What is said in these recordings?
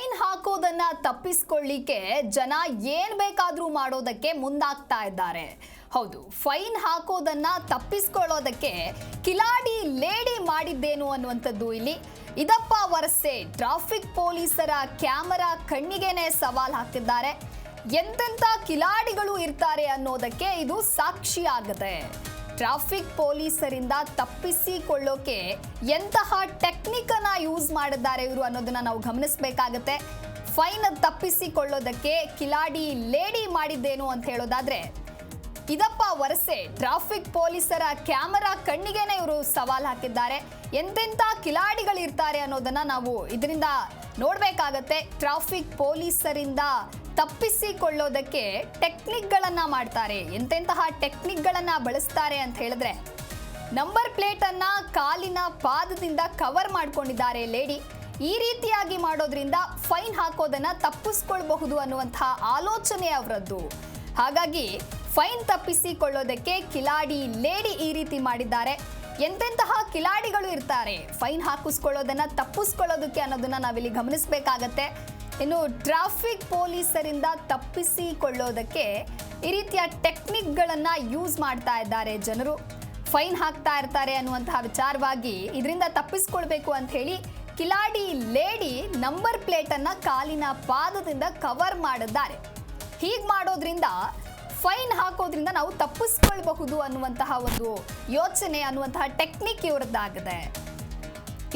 Fine ಹಾಕೋದನ್ನ ತಪ್ಪಿಸ್ಕೊಳ್ಳಿಕ್ಕೆ ಜನ ಏನ್ ಬೇಕಾದ್ರೂ ಮಾಡೋದಕ್ಕೆ ಮುಂದಾಗ್ತಾ ಇದ್ದಾರೆ. ಹೌದು, ಫೈನ್ ಹಾಕೋದನ್ನ ತಪ್ಪಿಸ್ಕೊಳ್ಳೋದಕ್ಕೆ ಕಿಲಾಡಿ ಲೇಡಿ ಮಾಡಿದ್ದೇನು ಅನ್ನುವಂಥದ್ದು ಇಲ್ಲಿ. ಇದಪ್ಪ ವರಸೆ, ಟ್ರಾಫಿಕ್ ಪೊಲೀಸರ ಕ್ಯಾಮರಾ ಕಣ್ಣಿಗೆನೆ ಸವಾಲ್ ಹಾಕಿದ್ದಾರೆ ಎಂತೆಂಥ ಕಿಲಾಡಿಗಳು ಇರ್ತಾರೆ ಅನ್ನೋದಕ್ಕೆ ಇದು ಸಾಕ್ಷಿಯಾಗದೆ ಟ್ರಾಫಿಕ್ ಪೊಲೀಸರಿಂದ ತಪ್ಪಿಸಿಕೊಳ್ಳೋಕೆ ಎಂತಹ ಟೆಕ್ನಿಕ್ ಯೂಸ್ ಮಾಡಿದ್ದಾರೆ ಇವರು ಅನ್ನೋದನ್ನ ನಾವು ಗಮನಿಸಬೇಕಾಗತ್ತೆ. ಫೈನ್ ತಪ್ಪಿಸಿಕೊಳ್ಳೋದಕ್ಕೆ ಕಿಲಾಡಿ ಲೇಡಿ ಮಾಡಿದ್ದೇನು ಅಂತ ಹೇಳೋದಾದ್ರೆ, ಇದಪ್ಪ ವರಸೆ ಟ್ರಾಫಿಕ್ ಪೊಲೀಸರ ಕ್ಯಾಮರಾ ಕಣ್ಣಿಗೆನೆ ಇವರು ಸವಾಲು ಹಾಕಿದ್ದಾರೆ. ಎಂತೆಂಥ ಕಿಲಾಡಿಗಳಿರ್ತಾರೆ ಅನ್ನೋದನ್ನ ನಾವು ಇದರಿಂದ ನೋಡಬೇಕಾಗತ್ತೆ. ಟ್ರಾಫಿಕ್ ಪೊಲೀಸರಿಂದ ತಪ್ಪಿಸಿಕೊಳ್ಳೋದಕ್ಕೆ ಟೆಕ್ನಿಕ್ಗಳನ್ನು ಮಾಡ್ತಾರೆ. ಎಂತೆಂತಹ ಟೆಕ್ನಿಕ್ಗಳನ್ನು ಬಳಸ್ತಾರೆ ಅಂತ ಹೇಳಿದ್ರೆ, ನಂಬರ್ ಪ್ಲೇಟನ್ನು ಕಾಲಿನ ಪಾದದಿಂದ ಕವರ್ ಮಾಡ್ಕೊಂಡಿದ್ದಾರೆ ಲೇಡಿ. ಈ ರೀತಿಯಾಗಿ ಮಾಡೋದ್ರಿಂದ ಫೈನ್ ಹಾಕೋದನ್ನು ತಪ್ಪಿಸ್ಕೊಳ್ಬಹುದು ಅನ್ನುವಂತಹ ಆಲೋಚನೆ ಅವರದ್ದು. ಹಾಗಾಗಿ ಫೈನ್ ತಪ್ಪಿಸಿಕೊಳ್ಳೋದಕ್ಕೆ ಕಿಲಾಡಿ ಲೇಡಿ ಈ ರೀತಿ ಮಾಡಿದ್ದಾರೆ. ಎಂತೆಂತಹ ಕಿಲಾಡಿಗಳು ಇರ್ತಾರೆ, ಫೈನ್ ಹಾಕಿಸ್ಕೊಳ್ಳೋದನ್ನ ತಪ್ಪಿಸ್ಕೊಳ್ಳೋದಕ್ಕೆ ಅನ್ನೋದನ್ನ ನಾವಿಲ್ಲಿ ಗಮನಿಸಬೇಕಾಗತ್ತೆ. ಇನ್ನು ಟ್ರಾಫಿಕ್ ಪೊಲೀಸರಿಂದ ತಪ್ಪಿಸಿಕೊಳ್ಳೋದಕ್ಕೆ ಈ ರೀತಿಯ ಟೆಕ್ನಿಕ್ಗಳನ್ನ ಯೂಸ್ ಮಾಡ್ತಾ ಇದ್ದಾರೆ ಜನರು. ಫೈನ್ ಹಾಕ್ತಾ ಇರ್ತಾರೆ ಅನ್ನುವಂತಹ ವಿಚಾರವಾಗಿ ಇದರಿಂದ ತಪ್ಪಿಸ್ಕೊಳ್ಬೇಕು ಅಂತ ಹೇಳಿ ಕಿಲಾಡಿ ಲೇಡಿ ನಂಬರ್ ಪ್ಲೇಟ್ ಅನ್ನ ಕಾಲಿನ ಪಾದದಿಂದ ಕವರ್ ಮಾಡಿದ್ದಾರೆ. ಹೀಗೆ ಮಾಡೋದ್ರಿಂದ ಫೈನ್ ಹಾಕೋದ್ರಿಂದ ನಾವು ತಪ್ಪಿಸ್ಕೊಳ್ಬಹುದು ಅನ್ನುವಂತಹ ಒಂದು ಯೋಚನೆ ಅನ್ನುವಂತಹ ಟೆಕ್ನಿಕ್ ಇವ್ರದ್ದಾಗಿದೆ.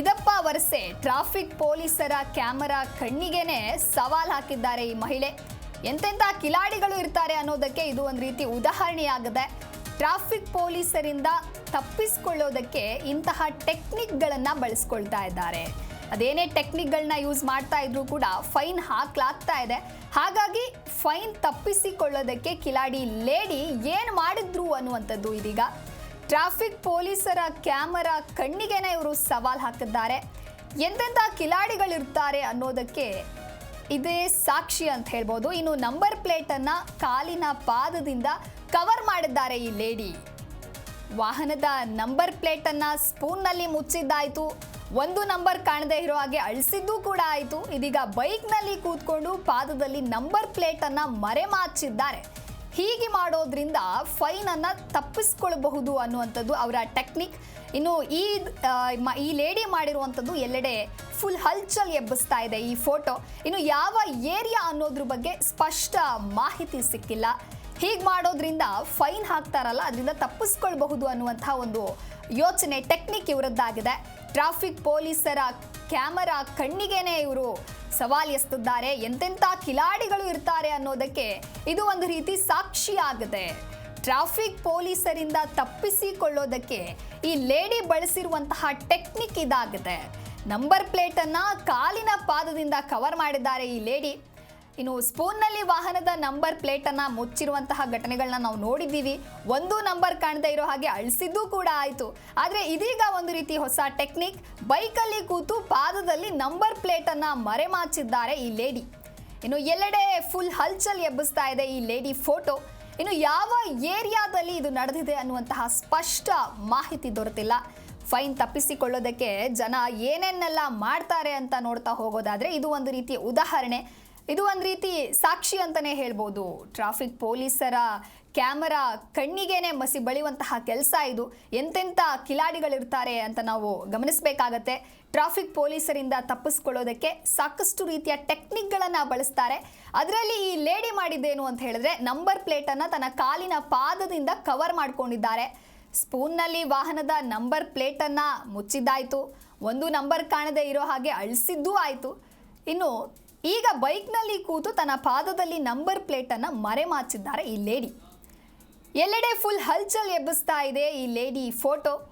ಇದಪ್ಪ ವರಸೆ. ಟ್ರಾಫಿಕ್ ಪೊಲೀಸರ ಕ್ಯಾಮರಾ ಕಣ್ಣಿಗೆನೆ ಸವಾಲ್ ಹಾಕಿದ್ದಾರೆ ಈ ಮಹಿಳೆ. ಎಂತೆಂಥ ಕಿಲಾಡಿಗಳು ಇರ್ತಾರೆ ಅನ್ನೋದಕ್ಕೆ ಇದು ಒಂದು ರೀತಿ ಉದಾಹರಣೆಯಾಗಿದೆ. ಟ್ರಾಫಿಕ್ ಪೊಲೀಸರಿಂದ ತಪ್ಪಿಸ್ಕೊಳ್ಳೋದಕ್ಕೆ ಇಂತಹ ಟೆಕ್ನಿಕ್ಗಳನ್ನ ಬಳಸ್ಕೊಳ್ತಾ ಇದ್ದಾರೆ. ಅದೇನೇ ಟೆಕ್ನಿಕ್ಗಳನ್ನ ಯೂಸ್ ಮಾಡ್ತಾ ಇದ್ರೂ ಕೂಡ ಫೈನ್ ಹಾಕ್ಲಾಗ್ತಾ ಇದೆ. ಹಾಗಾಗಿ ಫೈನ್ ತಪ್ಪಿಸಿಕೊಳ್ಳೋದಕ್ಕೆ ಕಿಲಾಡಿ ಲೇಡಿ ಏನು ಮಾಡಿದ್ರು ಅನ್ನುವಂಥದ್ದು ಇದೀಗ. ಟ್ರಾಫಿಕ್ ಪೊಲೀಸರ ಕ್ಯಾಮರಾ ಕಣ್ಣಿಗೆನೆ ಇವರು ಸವಾಲ್ ಹಾಕಿದ್ದಾರೆ. ಎಂತೆಂಥ ಕಿಲಾಡಿಗಳಿರ್ತಾರೆ ಅನ್ನೋದಕ್ಕೆ ಇದೇ ಸಾಕ್ಷಿ ಅಂತ ಹೇಳ್ಬೋದು. ಇನ್ನು ನಂಬರ್ ಪ್ಲೇಟ್ ಅನ್ನ ಕಾಲಿನ ಪಾದದಿಂದ ಕವರ್ ಮಾಡಿದ್ದಾರೆ ಈ ಲೇಡಿ ವಾಹನದ ನಂಬರ್ ಪ್ಲೇಟ್ ಸ್ಪೂನ್ನಲ್ಲಿ ಮುಚ್ಚಿದ್ದಾಯಿತು. ಒಂದು ನಂಬರ್ ಕಾಣದೇ ಇರೋ ಹಾಗೆ ಅಳಿಸಿದ್ದು ಕೂಡ ಆಯಿತು. ಇದೀಗ ಬೈಕ್ನಲ್ಲಿ ಕೂತ್ಕೊಂಡು ಪಾದದಲ್ಲಿ ನಂಬರ್ ಪ್ಲೇಟ್ ಅನ್ನ ಮರೆಮಾಚಿದ್ದಾರೆ. ಹೀಗೆ ಮಾಡೋದ್ರಿಂದ ಫೈನ್ ಅನ್ನ ತಪ್ಪಿಸ್ಕೊಳ್ಬಹುದು ಅನ್ನುವಂಥದ್ದು ಅವರ ಟೆಕ್ನಿಕ್ ಇನ್ನು ಈ ಈ ಲೇಡಿ ಮಾಡಿರುವಂಥದ್ದು ಎಲ್ಲೆಡೆ ಫುಲ್ ಹಲ್ಚಲ್ ಎಬ್ಬಿಸ್ತಾ ಇದೆ ಈ ಫೋಟೋ ಇನ್ನು ಯಾವ ಏರಿಯಾ ಅನ್ನೋದ್ರ ಬಗ್ಗೆ ಸ್ಪಷ್ಟ ಮಾಹಿತಿ ಸಿಕ್ಕಿಲ್ಲ. ಹೀಗೆ ಮಾಡೋದ್ರಿಂದ ಫೈನ್ ಹಾಕ್ತಾರಲ್ಲ ಅದರಿಂದ ತಪ್ಪಿಸ್ಕೊಳ್ಬಹುದು ಅನ್ನುವಂಥ ಒಂದು ಯೋಚನೆ ಟೆಕ್ನಿಕ್ ಇವರದ್ದಾಗಿದೆ. ಟ್ರಾಫಿಕ್ ಪೊಲೀಸರ ಕ್ಯಾಮರಾ ಕಣ್ಣಿಗೆನೆ ಇವರು ಸವಾಲ್ ಎಸ್ತಿದ್ದಾರೆ ಎಂತೆಂಥ ಕಿಲಾಡಿಗಳು ಇರ್ತಾರೆ ಅನ್ನೋದಕ್ಕೆ ಇದು ಒಂದು ರೀತಿ ಸಾಕ್ಷಿಯಾಗಿದೆ. ಟ್ರಾಫಿಕ್ ಪೊಲೀಸರಿಂದ ತಪ್ಪಿಸಿಕೊಳ್ಳೋದಕ್ಕೆ ಈ ಲೇಡಿ ಬಳಸಿರುವಂತಹ ಟೆಕ್ನಿಕ್ ಇದಾಗಿದೆ. ನಂಬರ್ ಪ್ಲೇಟನ್ನು ಕಾಲಿನ ಪಾದದಿಂದ ಕವರ್ ಮಾಡಿದ್ದಾರೆ ಈ ಲೇಡಿ. ಇನ್ನು ಸ್ಪೂನ್ನಲ್ಲಿ ವಾಹನದ ನಂಬರ್ ಪ್ಲೇಟ್ ಅನ್ನ ಮುಚ್ಚಿರುವಂತಹ ಘಟನೆಗಳನ್ನ ನಾವು ನೋಡಿದ್ದೀವಿ. ಒಂದು ನಂಬರ್ ಕಾಣದೇ ಇರೋ ಹಾಗೆ ಅಳಿಸಿದ್ದು ಕೂಡ ಆಯಿತು. ಆದರೆ ಇದೀಗ ಒಂದು ರೀತಿ ಹೊಸ ಟೆಕ್ನಿಕ್, ಬೈಕಲ್ಲಿ ಕೂತು ಪಾದದಲ್ಲಿ ನಂಬರ್ ಪ್ಲೇಟ್ ಅನ್ನ ಮರೆಮಾಚಿದ್ದಾರೆ ಈ ಲೇಡಿ. ಇನ್ನು ಎಲ್ಲೆಡೆ ಫುಲ್ ಹಲ್ಚಲ್ ಎಬ್ಬಿಸ್ತಾ ಇದೆ ಈ ಲೇಡಿ ಫೋಟೋ. ಇನ್ನು ಯಾವ ಏರಿಯಾದಲ್ಲಿ ಇದು ನಡೆದಿದೆ ಅನ್ನುವಂತಹ ಸ್ಪಷ್ಟ ಮಾಹಿತಿ ದೊರೆತಿಲ್ಲ. ಫೈನ್ ತಪ್ಪಿಸಿಕೊಳ್ಳೋದಕ್ಕೆ ಜನ ಏನೇನೆಲ್ಲ ಮಾಡ್ತಾರೆ ಅಂತ ನೋಡ್ತಾ ಹೋಗೋದಾದ್ರೆ ಇದು ಒಂದು ರೀತಿ ಉದಾಹರಣೆ. ಇದು ಒಂದು ರೀತಿ ಸಾಕ್ಷಿ ಅಂತಾನೆ ಹೇಳ್ಬೋದು. ಟ್ರಾಫಿಕ್ ಪೊಲೀಸರ ಕ್ಯಾಮರಾ ಕಣ್ಣಿಗೇನೆ ಮಸಿ ಬಳಿಯುವಂತಹ ಕೆಲಸ ಇದು. ಎಂತೆಂಥ ಕಿಲಾಡಿಗಳಿರ್ತಾರೆ ಅಂತ ನಾವು ಗಮನಿಸಬೇಕಾಗತ್ತೆ. ಟ್ರಾಫಿಕ್ ಪೊಲೀಸರಿಂದ ತಪ್ಪಿಸ್ಕೊಳ್ಳೋದಕ್ಕೆ ಸಾಕಷ್ಟು ರೀತಿಯ ಟೆಕ್ನಿಕ್ಗಳನ್ನು ಬಳಸ್ತಾರೆ. ಅದರಲ್ಲಿ ಈ ಲೇಡಿ ಮಾಡಿದ್ದೇನು ಅಂತ ಹೇಳಿದ್ರೆ ನಂಬರ್ ಪ್ಲೇಟನ್ನು ತನ್ನ ಕಾಲಿನ ಪಾದದಿಂದ ಕವರ್ ಮಾಡ್ಕೊಂಡಿದ್ದಾರೆ. ಸ್ಪೂನ್ನಲ್ಲಿ ವಾಹನದ ನಂಬರ್ ಪ್ಲೇಟನ್ನು ಮುಚ್ಚಿದ್ದಾಯಿತು. ಒಂದು ನಂಬರ್ ಕಾಣದೇ ಇರೋ ಹಾಗೆ ಅಳಿಸಿದ್ದೂ ಆಯಿತು. ಇನ್ನು ಈಗ ಬೈಕ್ನಲ್ಲಿ ಕೂತು ತನ್ನ ಪಾದದಲ್ಲಿ ನಂಬರ್ ಪ್ಲೇಟನ್ನು ಮರೆಮಾಚಿದ್ದಾರೆ ಈ ಲೇಡಿ. ಎಲ್ಲೆಡೆ ಫುಲ್ ಹಲ್ಚಲ್ ಎಬ್ಬಿಸ್ತಾ ಇದೆ ಈ lady photo.